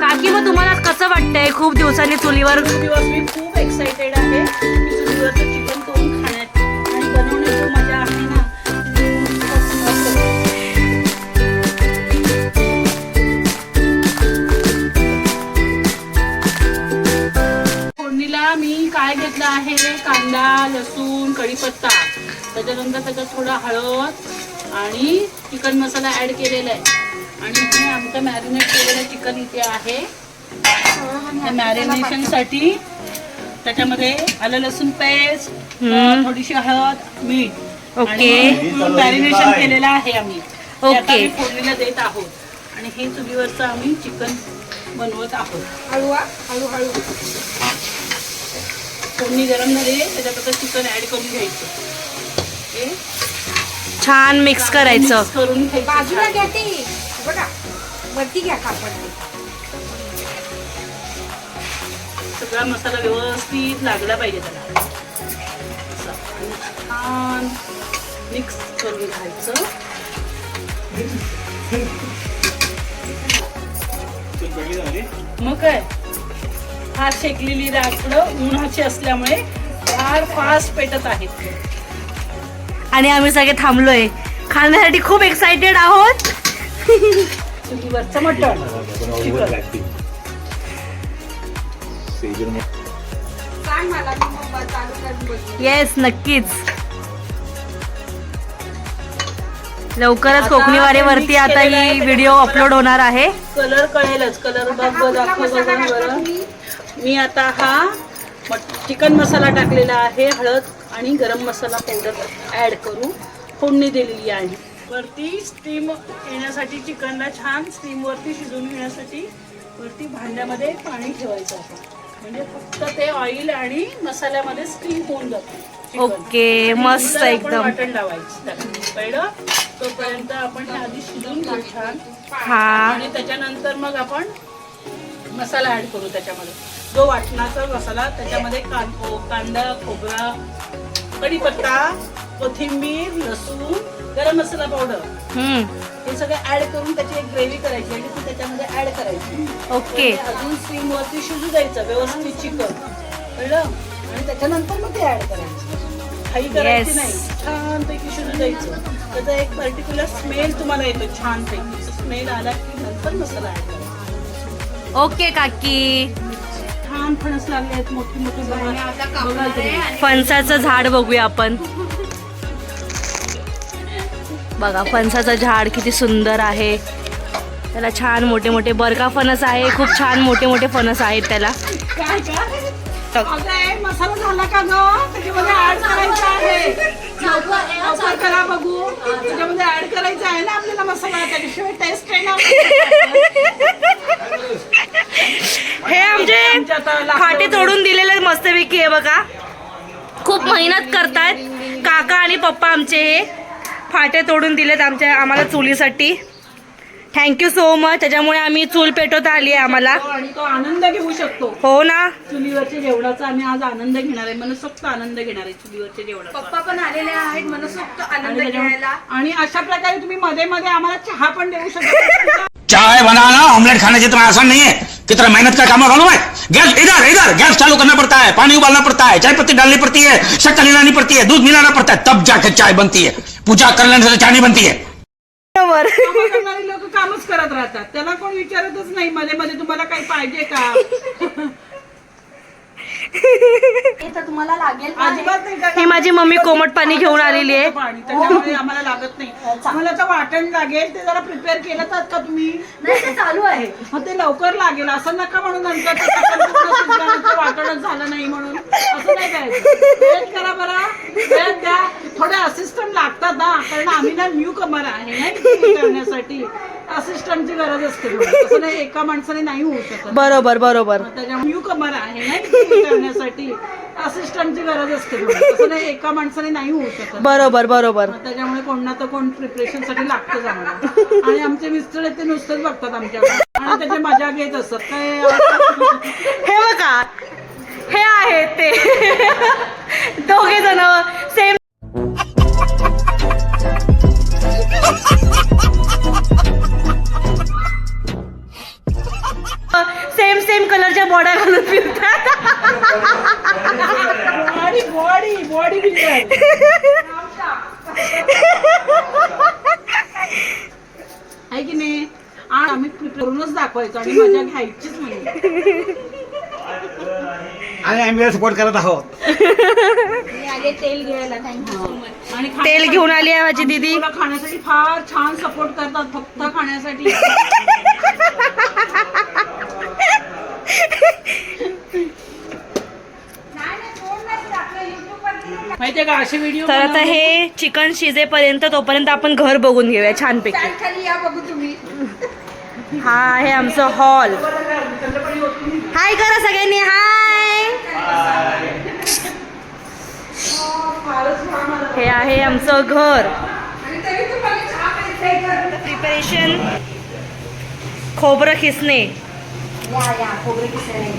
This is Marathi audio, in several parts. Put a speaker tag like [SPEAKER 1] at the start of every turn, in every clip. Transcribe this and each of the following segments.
[SPEAKER 1] काकी मग तुम्हाला कसं वाटतंय? खूप दिवसांनी चुलीवर
[SPEAKER 2] दिवस मी खूप एक्साइटेड आहे. की चुलीवरचं चिकन करून खाण्यात आणि बनवण्याची मजा आहे ना. फोडणीला मी काय घेतलं आहे? कांदा लसूण कढीपत्ता. त्याच्यानंतर त्याच्यात थोडा हळद आणि चिकन मसाला ऍड केलेला आहे. आणि हे आमचं मॅरिनेट केलेलं चिकन इथे आहे. मॅरिनेशनसाठी त्याच्यामध्ये आलं लसूण पेस्ट. थोडीशी हळद मीठ
[SPEAKER 1] ओके.
[SPEAKER 2] मॅरिनेशन केलेलं आहे आम्ही.
[SPEAKER 1] ओके.
[SPEAKER 2] फोडणीला देत आहोत. आणि हे चुलीवरचं आम्ही चिकन बनवत आहोत.
[SPEAKER 3] हळूहळू
[SPEAKER 2] फोडणी गरम झाली त्याच्यात आता चिकन ऍड करून घ्यायचं. हे
[SPEAKER 1] छान मिक्स करायचं.
[SPEAKER 2] करून घ्यायचं.
[SPEAKER 3] बाजूला. घ्या ते. बघा वरती घ्या कापड ते.
[SPEAKER 2] सगळा मसाला व्यवस्थित लागला पाहिजे त्याला. असं. आणि छान मिक्स करून घ्यायचं. मग काय? हा शेकलेली लाकडं उन्हाची असल्यामुळे फार फास्ट पेटत आहेत.
[SPEAKER 1] आणि आम्ही सगळे थांबलोय. खाण्यासाठी खूप एक्साइटेड आहोत. येस नक्कीच. लवकरच कोकणी वारीवरती आता ही व्हिडिओ अपलोड होणार आहे.
[SPEAKER 2] कलर कळेलच. कलर बघ? मी आता हा चिकन मसाला टाकलेला आहे हळद आणि गरम मसाला पावडर ऍड करून फोडणी दिलेली आहे वरती स्टीम येण्यासाठी चिकनला छान स्टीम वरती शिजवून घेण्यासाठी वरती भांड्यामध्ये पाणी ठेवायचं म्हणजे फक्त ते ऑइल आणि मसाल्यामध्ये स्टीम होऊन जातं.
[SPEAKER 1] ओके, मस्त एकदम.
[SPEAKER 2] वाटण लावायचं. पहिलं तोपर्यंत आपण हे आधी शिजवून घेऊ छान आणि त्याच्यानंतर मग आपण मसाला ऍड करू त्याच्यामध्ये जो वाटणाचा मसाला त्याच्यामध्ये कांदो कांदा खोबरा कढीपत्ता कोथिंबीर लसूण गरम मसाला पावडर हे सगळं ऍड करून त्याची एक ग्रेव्ही करायची आणि ती त्याच्यामध्ये ऍड करायची.
[SPEAKER 1] ओके.
[SPEAKER 2] ते अजून स्टीम वरती शिजू द्यायचं व्यवस्थित चिकन. कळलं? आणि त्याच्यानंतर मग ते ऍड करायचं. काही करायची
[SPEAKER 1] Yes.
[SPEAKER 2] नाही छानपैकी शिजू द्यायचं. त्याचा एक पर्टिक्युलर स्मेल तुम्हाला येतो छानपैकी. स्मेल आला की नंतर मसाला ऍड करायचा.
[SPEAKER 1] ओके काकी.
[SPEAKER 2] छान फणस लागले आहेत मोठी मोठी बघा
[SPEAKER 1] फणसाचं झाड बघूया आपण. बघा फणसाचं झाड किती सुंदर आहे. त्याला छान मोठे मोठे बरका फणस आहे. खूप छान मोठे मोठे फणस आहेत त्याला.
[SPEAKER 2] मसाला झाला का लवकर करा बघू. त्याच्यामध्ये ऍड करायचा आहे ना आपल्याला मसाला त्याच्याशिवाय टेस्ट आहे ना
[SPEAKER 1] हे आमचे फाटे तोडून दिलेले मस्तपैकी आहे बघा. खूप मेहनत करतायत. काका आणि पप्पा आमचे हे फाटे तोडून दिलेत आमच्या आम्हाला चुलीसाठी. थँक्यू सो मच त्याच्यामुळे आम्ही चूल पेटवता आली आहे आम्हाला.
[SPEAKER 2] आणि तो आनंद घेऊ शकतो.
[SPEAKER 1] हो ना.
[SPEAKER 2] चुलीवरच्या जेवणाचा आम्ही आज आनंद घेणार आहे. मनसोक्त आनंद घेणार आहे चुलीवरच्या जेवणाचा.
[SPEAKER 3] पप्पा पण आलेले आहेत. मनसोक्त
[SPEAKER 2] आणि
[SPEAKER 3] आनंद
[SPEAKER 2] त्याच्यामुळे-
[SPEAKER 3] घ्यायला.
[SPEAKER 2] आणि अशा प्रकारे तुम्ही मध्ये मध्ये आम्हाला चहा पण देऊ शकता.
[SPEAKER 4] चाय बनाना ऑमलेट खाना जितना आसान नहीं है कितना मेहनत का काम है मालूम है गैस इधर इधर. गैस चालू करना पड़ता है. पानी उबालना पड़ता है. चाय पत्ती डालनी पड़ती है. शक्कर मिलानी पड़ती है. दूध मिलाना पड़ता है. तब जाकर चाय बनती है. पूजा कर लेने से चाय नहीं बनती है.
[SPEAKER 1] बरोबर
[SPEAKER 2] कामं करणारी लोक कामच करत राहतात. त्याला कोण विचारतच नाही मध्ये मध्ये तुम्हाला काही पाहिजे का?
[SPEAKER 3] तुम्हाला लागेल
[SPEAKER 2] अजिबात नाही का?
[SPEAKER 1] ही माझी मम्मी कोमट पाणी घेऊन आलेली आहे.
[SPEAKER 2] पाणी. त्याच्यामुळे आम्हाला लागत नाही. आम्हाला तर वाटण लागेल ते जरा प्रिपेअर केलं तर का तुम्ही?
[SPEAKER 3] नाही ते चालू आहे.
[SPEAKER 2] मग ते लवकर लागेल. असं नका म्हणून नंतर. ते चिकन पूर्ण शिजल्यानंतर वाटणच झालं नाही म्हणून. असं नाही करायचं. वेट करा बरं. वेट द्या. थोडे असिस्टंट लागतात ना कारण आम्ही ना न्यू कमर आहे ना करण्यासाठी. असिस्टंटची गरज असते नाही एका माणसाने नाही होऊ शकत.
[SPEAKER 1] बरोबर बरोबर.
[SPEAKER 2] त्याच्यामुळे न्यू कमर आहे ना करण्यासाठी असिस्टंटची गरज असते नाही एका माणसाने नाही होऊ शकत.
[SPEAKER 1] बरोबर बरोबर.
[SPEAKER 2] त्याच्यामुळे कोण ना तर कोण प्रिपरेशनसाठी लागतंच आम्हाला आणि आमचे मिस्टर आहेत ते नुसतंच बघतात आमच्याकडे आणि त्याची मजा घेत असतात. काय?
[SPEAKER 1] हे बघा. हे आहेत ते.
[SPEAKER 2] आम्ही
[SPEAKER 5] सपोर्ट करत आहोत.
[SPEAKER 3] मी आले तेल घ्यायला थँक्यू सो मच
[SPEAKER 2] आणि
[SPEAKER 1] तेल घेऊन आली आहे माझी दीदी.
[SPEAKER 2] तुला खाण्यासाठी फार छान सपोर्ट करतात फक्त खाण्यासाठी. माहितीये का असे व्हिडिओ
[SPEAKER 1] तर आता हे चिकन शिजेपर्यंत तोपर्यंत आपण घर बघून घेऊया छानपैकी.
[SPEAKER 3] खाली या बघू तुम्ही.
[SPEAKER 1] हा आहे आमचं हॉल हाय करा सगळ्यांनी हाय हे आहे आमचं घर. प्रिपरेशन खोबरं खिसणे.
[SPEAKER 3] या या खोबरे किसणे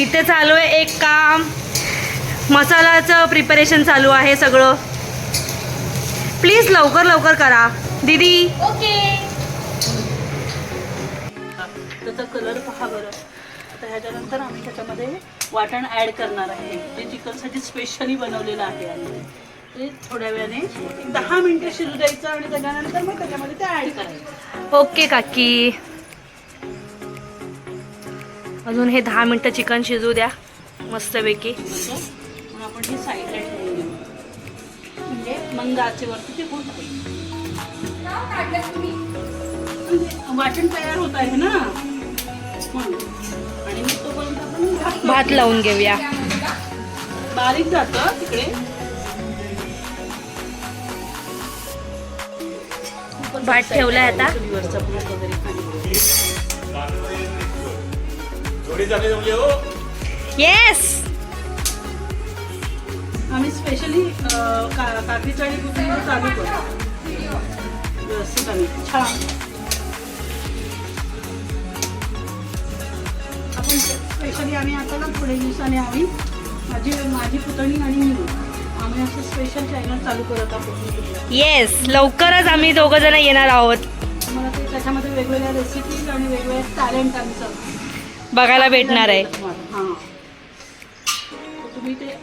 [SPEAKER 1] इथे चालू आहे एक काम. मसाल्याचं प्रिपरेशन चालू आहे सगळं. प्लीज लवकर लवकर करा. दीदी.
[SPEAKER 3] ओके.
[SPEAKER 2] त्याचा कलर पहा बरं. आता ह्याच्यानंतर आम्ही त्याच्यामध्ये वाटण ॲड करणार आहे. जे चिकनसाठी स्पेशली बनवलेलं आहे ते थोड्या वेळाने दहा मिनिटं शिजू द्यायचं आणि त्याच्यानंतर मग त्याच्यामध्ये ते ॲड करायचं.
[SPEAKER 1] ओके काकी. अजून हे दहा मिनटं चिकन शिजू द्या मस्तपैकी.
[SPEAKER 2] मग आपण हे साईडला ठेवून देऊ. म्हणजे मंद आचेवरती ते होत म्हणजे वाटण तयार होत आहे ना? म्हणून. आणि आपण भात
[SPEAKER 1] लावून घेऊया.
[SPEAKER 2] बारीक जातं तिकडे.
[SPEAKER 1] भात ठेवलाय आता. येस
[SPEAKER 2] आम्ही स्पेशली काकडीचं आणि कुकरीचं चालू करतो छान. स्पेशली आम्ही आता ना थोडे दिवसाने आम्ही माझी माझी पुतणी आणि मी. आम्ही असं स्पेशल चॅनल चालू करत आहोत.
[SPEAKER 1] येस लवकरच आम्ही दोघं जण येणार आहोत.
[SPEAKER 2] मला ते त्याच्यामध्ये वेगवेगळ्या रेसिपीज आणि वेगवेगळे टॅलेंट आमचं.
[SPEAKER 1] बघायला भेटणार आहे.
[SPEAKER 2] हां. तुम्ही ते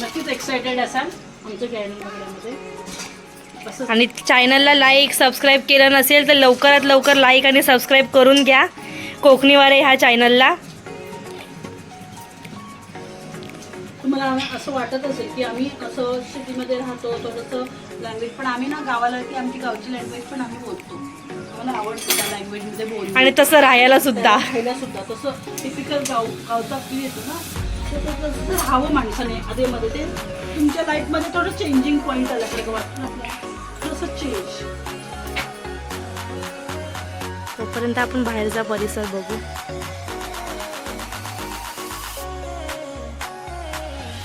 [SPEAKER 2] नक्कीच एक्सायटेड असाल आमच्या चॅनल बघण्यामध्ये.
[SPEAKER 1] आणि चॅनलला लाईक सबस्क्राईब केलं नसेल तर लवकरात लवकर लाईक आणि सबस्क्राईब करून घ्या. कोकणीवारे ह्या चॅनलला
[SPEAKER 2] तुम्हाला असं वाटत असेल की आम्ही असं सिटीमध्ये राहतो थोडंसं लँग्वेज पण आम्ही ना गावाला की आमची गावची लँग्वेज पण आम्ही बोलतो. आम्हाला आवडतं त्या लँग्वेजमध्ये बोलणं?
[SPEAKER 1] आणि तसं राहायला सुद्धा.
[SPEAKER 2] राहायला सुद्धा. तसं टिपिकल गाव गावचा फील येतो ना. तर तसं राहावं माणसाने आधीमध्ये ते. तुमच्या लाईफमध्ये थोडं चेंजिंग पॉईंट आल्यासारखं वाटतं आपल्याला? थोडंसं चेंज
[SPEAKER 1] तोपर्यंत आपण बाहेरचा परिसर बघू.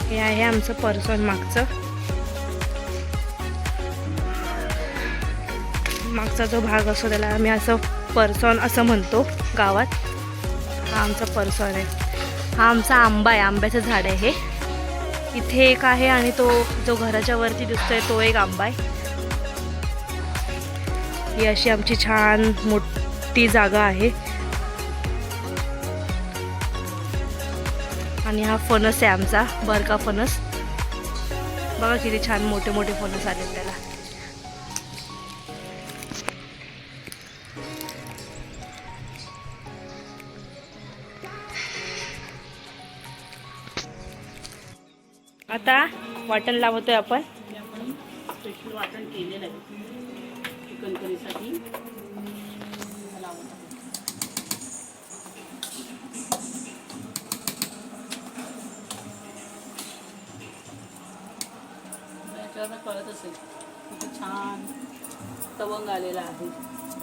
[SPEAKER 1] हे आहे आमचं पर्सन मागचं. मागचा जो भाग असतो त्याला आम्ही असं परसॉन असं म्हणतो गावात. हा आमचा परसॉन आहे. हा आमचा आंबा आहे आंब्याचं झाड आहे हे. इथे एक आहे आणि तो जो घराच्या वरती दिसतोय तो एक आंबा आहे. ही अशी आमची छान मोठी जागा आहे. आणि हा फणस आहे आमचा बरका फणस. बघा किती छान मोठे मोठे फणस आले त्याला. आता वाटण लावतोय आपण.
[SPEAKER 2] वाटण केलेलं आहे. चिकन करीसाठी. याच्यावरनं कळत असेल किती छान तवंग आलेला आहे.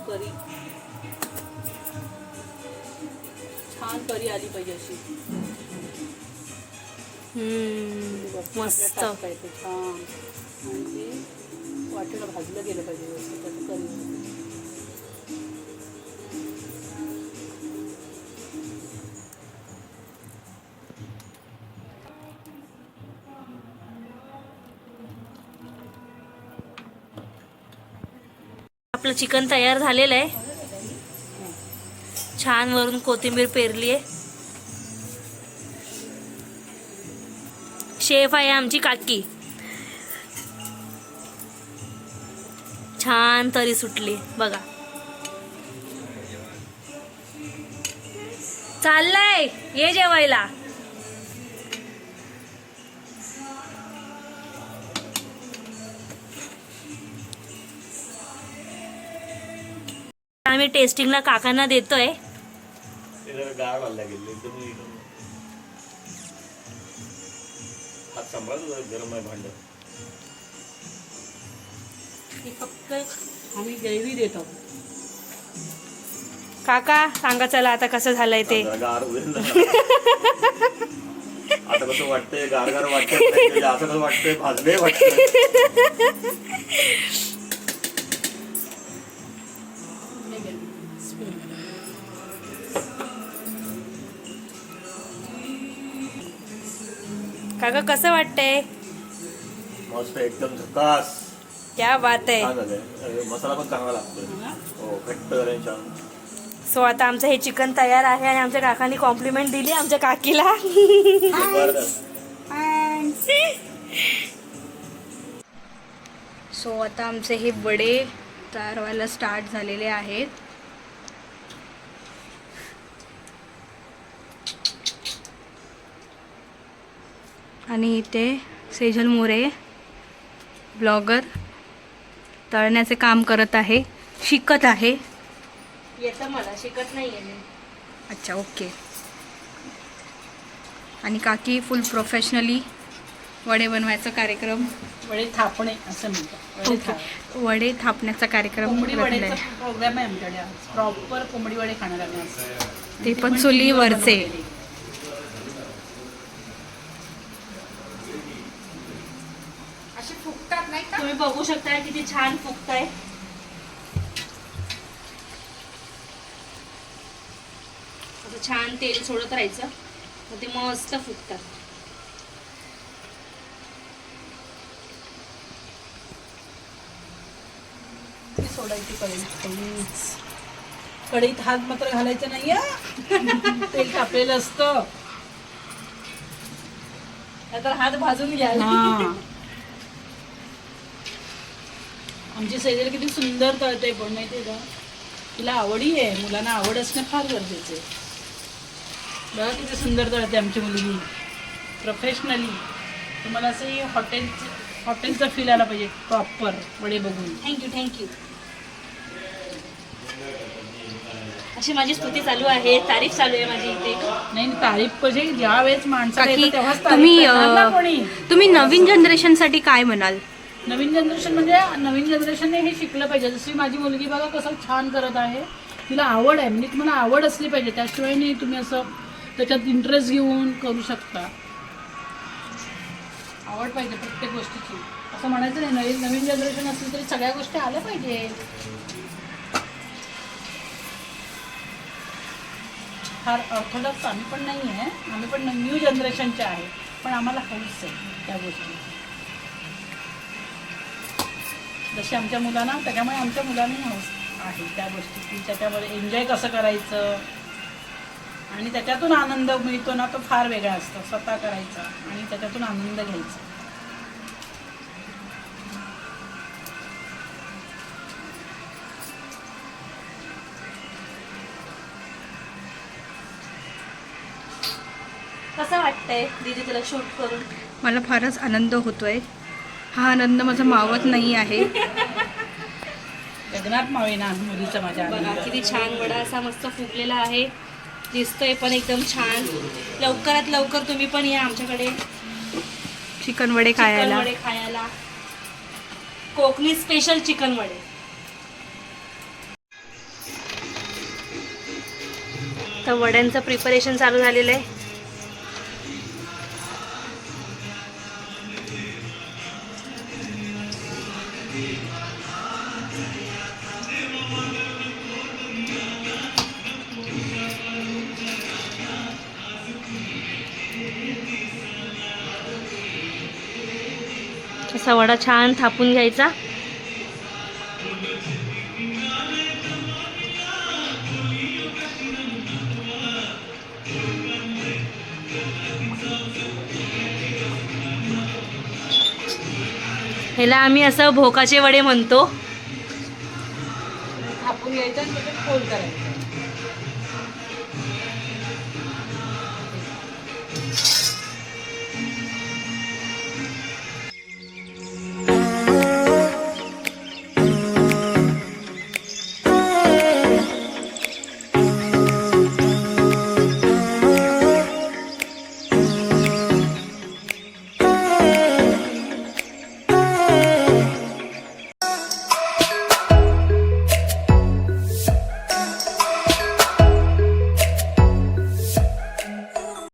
[SPEAKER 2] करी छान करी आली पाहिजे अशी.
[SPEAKER 1] मस्त.
[SPEAKER 2] छान. आणि ते वाटेला भाजलं गेलं पाहिजे व्यवस्थित. करी
[SPEAKER 1] आपलं चिकन तयार झालेलं आहे. छान वरून कोथिंबीर पेरली आहे. शेफ आहे आमची काकी. छान तरी सुटली बघा. चाललंय ये जेवायला. आम्ही टेस्टिंगला काकांना देतोय.
[SPEAKER 2] फक्त आम्ही ग्रेव्ही देतो
[SPEAKER 1] काका सांगा चला आता कसं झालंय ते.
[SPEAKER 6] आता कसं वाटतंय गार गार वाटतंय असं कसं वाटतंय भाजले वाटतंय.
[SPEAKER 1] काका कसं वाटतंय?
[SPEAKER 6] मस्त एकदम झकास.
[SPEAKER 1] क्या बात आहे.
[SPEAKER 6] छान झालंय. अरे, मसाला पण चांगला लागतोय. हो? घट्ट झालंय छान.
[SPEAKER 1] सो आता आमचं हे चिकन तयार आहे आणि आमच्या काकांनी कॉम्प्लिमेंट दिली आमच्या काकीला. सो आता आमचे हे वडे तयार व्हायला स्टार्ट झालेले आहेत. आणि इथे सेजल मोरे ब्लॉगर तळण्याचे काम करत आहे शिकत आहे. येतं मला शिकत नाही आहे अच्छा ओके. आणि काकी फुल प्रोफेशनली वडे बनवायचा कार्यक्रम?
[SPEAKER 2] वडे थापणे असं म्हणतात. वडे थाप
[SPEAKER 1] वडे थापण्याचा कार्यक्रम
[SPEAKER 2] कोंबडी प्रोग्राम आहे आमच्याकडे. प्रॉपर कोंबडी वडे खाणार आम्ही आज
[SPEAKER 1] ते पण चुलीवरचे
[SPEAKER 3] असे फुगतात नाही का
[SPEAKER 1] तुम्ही बघू शकता किती छान फुगताय. असं छान तेल सोडत राहायचं. मग ते मस्त फुगतात.
[SPEAKER 2] ती सोडायची कढईच कढईत. हात मात्र घालायचं नाहीये. तेल तापलेलं असतं.
[SPEAKER 1] नाहीतर हात भाजून घ्या
[SPEAKER 2] हा. आमची सैजल किती सुंदर तळते पण माहितीये का? तिला आवडी आहे. मुलांना आवड असणं फार गरजेचं आहे बघा किती सुंदर तळते आमची मुलगी. प्रोफेशनली तुम्हाला असं हॉटेल हॉटेलचा फील आला पाहिजे. प्रॉपर वडे बघून.
[SPEAKER 1] थँक्यू थँक्यू अशी माझी स्तुती चालू आहे. तारीफ चालू आहे माझी इथे.
[SPEAKER 2] नाही तारीफ म्हणजे ज्या वेळेस
[SPEAKER 1] काकी
[SPEAKER 2] तेव्हाच तारीफ
[SPEAKER 1] तुम्ही
[SPEAKER 2] करणार ना
[SPEAKER 1] अ,
[SPEAKER 2] कोणी?
[SPEAKER 1] तुम्ही नवीन जनरेशनसाठी काय म्हणाल?
[SPEAKER 2] नवीन जनरेशन म्हणजे नवीन जनरेशनने हे शिकलं पाहिजे. जशी माझी मुलगी बघा कसं छान करत आहे. तिला आवड आहे. म्हणजे तुम्हाला आवड असली पाहिजे. त्याशिवाय नाही तुम्ही असं त्याच्यात इंटरेस्ट घेऊन करू शकता. आवड पाहिजे प्रत्येक गोष्टीची. असं म्हणायचं नाही. नवीन नवीन जनरेशन असली तरी सगळ्या गोष्टी आल्या पाहिजे. फार ऑर्थोडॉक्स आम्ही पण नाही आहे आम्ही पण न्यू जनरेशनचे आहे. पण आम्हाला हौस आहे त्या गोष्टी जशी आमच्या मुलांना त्याच्यामुळे आमच्या मुलांनी हौस आहे त्या गोष्टी की त्याच्यामध्ये एन्जॉय कसं करायचं. आणि त्याच्यातून आनंद मिळतो ना तो फार वेगळा असतो स्वतः करायचा आणि त्याच्यातून आनंद घ्यायचा.
[SPEAKER 1] कसं वाटतंय दीदी तुला शूट करून?
[SPEAKER 3] मला फारच आनंद होतोय. हा आनंद माझा मावत नाही आहे.
[SPEAKER 2] जगन्नाथ मावेना मुलीचा माझ्या
[SPEAKER 1] बघा. किती छान वडा असा मस्त फुगलेला आहे. दिसतोय पण एकदम छान. लवकरात लवकर तुम्ही पण या आमच्याकडे.
[SPEAKER 3] चिकन वडे
[SPEAKER 1] चिकन
[SPEAKER 3] खायला.
[SPEAKER 1] वडे खायला. कोकणी स्पेशल चिकन वडे. तर वड्यांचं प्रिपरेशन चालू झालेलं आहे. असा वडा छान थापून घ्यायचा. ह्याला आम्ही असं भोकाचे वडे म्हणतो.
[SPEAKER 2] थापून घ्यायचं करायचं.